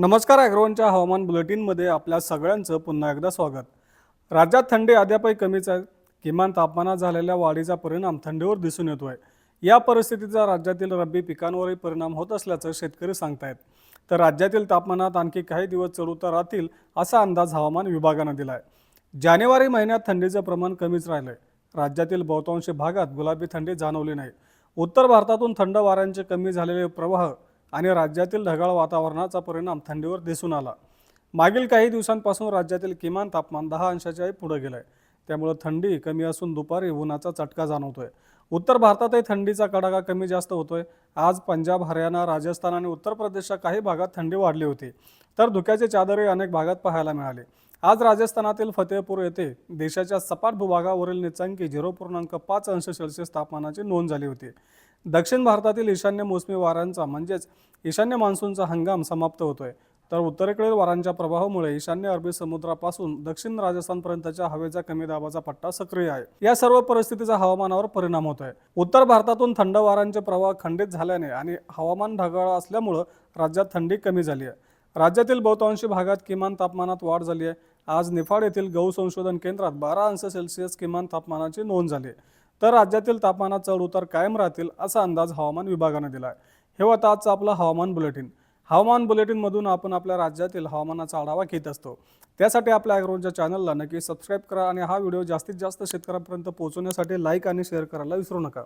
नमस्कार अॅग्रोनच्या हवामान बुलेटिनमध्ये आपल्या सगळ्यांचं पुन्हा एकदा स्वागत. राज्यात थंडी अद्यापही कमीच आहे. किमान तापमानात झालेल्या वाढीचा परिणाम थंडीवर दिसून येतो आहे या परिस्थितीचा राज्यातील रब्बी पिकांवरही परिणाम होत असल्याचं शेतकरी सांगतायत. तर राज्यातील तापमानात आणखी काही दिवस चढउतार राहतील असा अंदाज हवामान विभागानं दिला आहे जानेवारी महिन्यात थंडीचं प्रमाण कमीच राहिलंय. राज्यातील बहुतांश भागात गुलाबी थंडी जाणवली नाही. उत्तर भारतातून थंड वाऱ्यांचे कमी झालेले प्रवाह आणि राज्यातील ढगाळ वातावरणाचा परिणाम थंडीवर दिसून आला. मागील काही दिवसांपासून राज्यातील किमान तापमान दहा अंशाच्याही पुढे गेलंय. त्यामुळे थंडी कमी असून दुपारी उन्हाचा चटका जाणवतोय. उत्तर भारतातही थंडीचा कडाका कमी जास्त होतोय. आज पंजाब हरियाणा राजस्थान आणि उत्तर प्रदेशच्या काही भागात थंडी वाढली होती. तर धुक्याचे चादरही अनेक भागात पाहायला मिळाले. आज राजस्थानातील फतेहपूर येथे देशाच्या सपाट भूभागावरील निचांकी झिरो पूर्णांक पाच अंश सेल्सिअस तापमानाची नोंद झाली होती. दक्षिण भारतातील ईशान्य मोसमी वाऱ्यांचा म्हणजेच ईशान्य मान्सूनचा हंगाम समाप्त होतोय. तर उत्तरेकडील वाऱ्यांच्या प्रभावामुळे ईशान्य अरबी समुद्रापासून दक्षिण राजस्थानपर्यंतच्या हवेचा कमी दाबाचा पट्टा सक्रिय आहे. या सर्व परिस्थितीचा हवामानावर परिणाम होत आहे उत्तर भारतातून थंड वाऱ्यांचे प्रवाह खंडित झाल्याने आणि हवामान ढगाळ असल्यामुळं राज्यात थंडी कमी झाली आहे. राज्यातील बहुतांशी भागात किमान तापमानात वाढ झाली आहे. आज निफाड येथील गहू संशोधन केंद्रात बारा अंश सेल्सिअस किमान तापमानाची नोंद झाली आहे. तर राज्यातील तापमानात चढ उतार कायम राहतील असा अंदाज हवामान विभागानं दिला आहे. हे होता आजचं आपलं हवामान बुलेटिन. हवामान बुलेटिनमधून आपण आपल्या राज्यातील हवामानाचा आढावा घेत असतो. त्यासाठी आपल्या ॲग्रोच्या चॅनलला नक्की सबस्क्राईब करा आणि हा व्हिडिओ जास्तीत जास्त शेतकऱ्यांपर्यंत पोहोचवण्यासाठी लाईक आणि शेअर करायला विसरू नका.